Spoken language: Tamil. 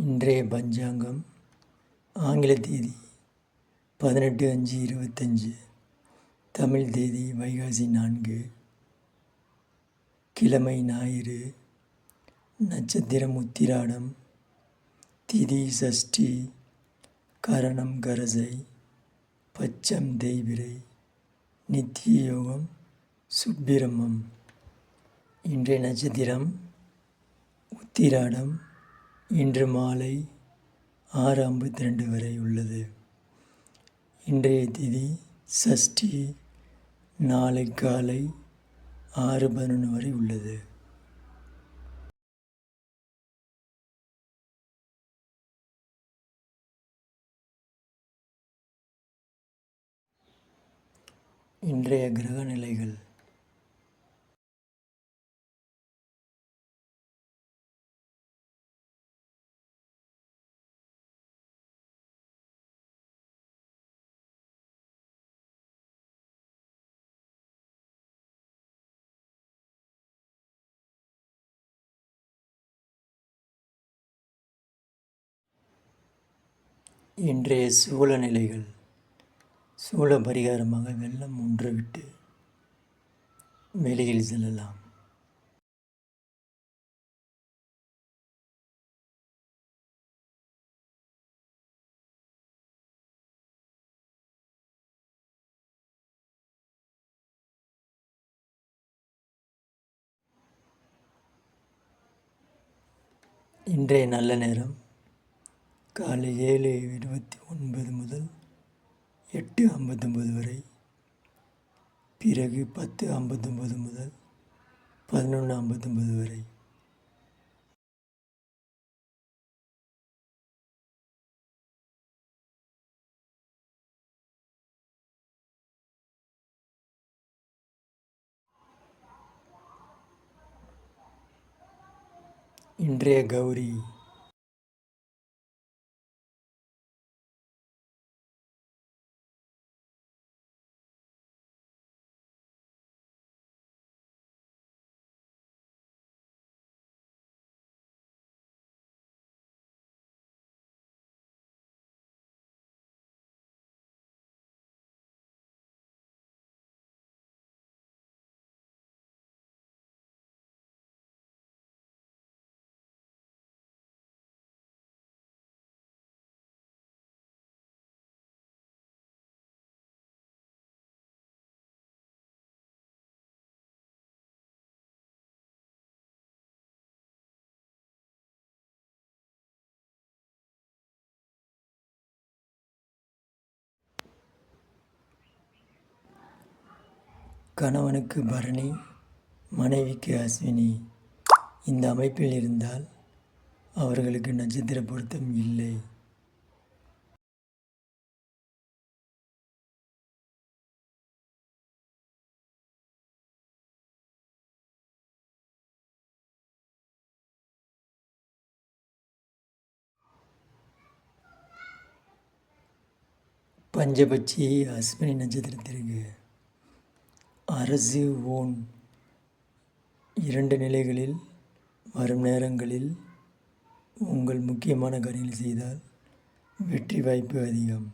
இன்றைய பஞ்சாங்கம். ஆங்கில தேதி பதினெட்டு அஞ்சு இருபத்தஞ்சு. தமிழ் தேதி வைகாசி நான்கு. கிழமை ஞாயிறு. நட்சத்திரம் உத்திராடம் திதி சஷ்டி. கரணம் கரசை. பச்சம் தெய்விரை நித்திய யோகம். சுப்பிரமம் இன்றைய நட்சத்திரம் உத்திராடம். இன்று மாலை ஆறு ஐம்பத்தி ரெண்டு வரை உள்ளது. இன்றைய திதி சஷ்டி நாளை காலை ஆறு பதினொன்று வரை உள்ளது. இன்றைய கிரக நிலைகள் இன்றைய சூழ நிலைகள் சூழ பரிகாரமாக வெள்ளம் ஒன்று விட்டு வெளியில் செல்லலாம். இன்றைய நல்ல நேரம் காலை ஏழு இருபத்தி ஒன்பது முதல் எட்டு ஐம்பத்தொம்பது வரை பிறகு பத்து ஐம்பத்தொம்பது முதல் பதினொன்று ஐம்பத்தொம்பது வரை. இன்றைய கௌரி கணவனுக்கு பரணி மனைவிக்கு அஸ்வினி. இந்த அமைப்பில் இருந்தால் அவர்களுக்கு நட்சத்திர பொருத்தம் இல்லை. பஞ்சபட்சி அஸ்வினி நட்சத்திரத்திற்கு அரசு ஓன் இரண்டு நிலைகளில் வரும் நேரங்களில் உங்கள் முக்கியமான காரியங்கள் செய்தால் வெற்றி வாய்ப்பு அதிகம்.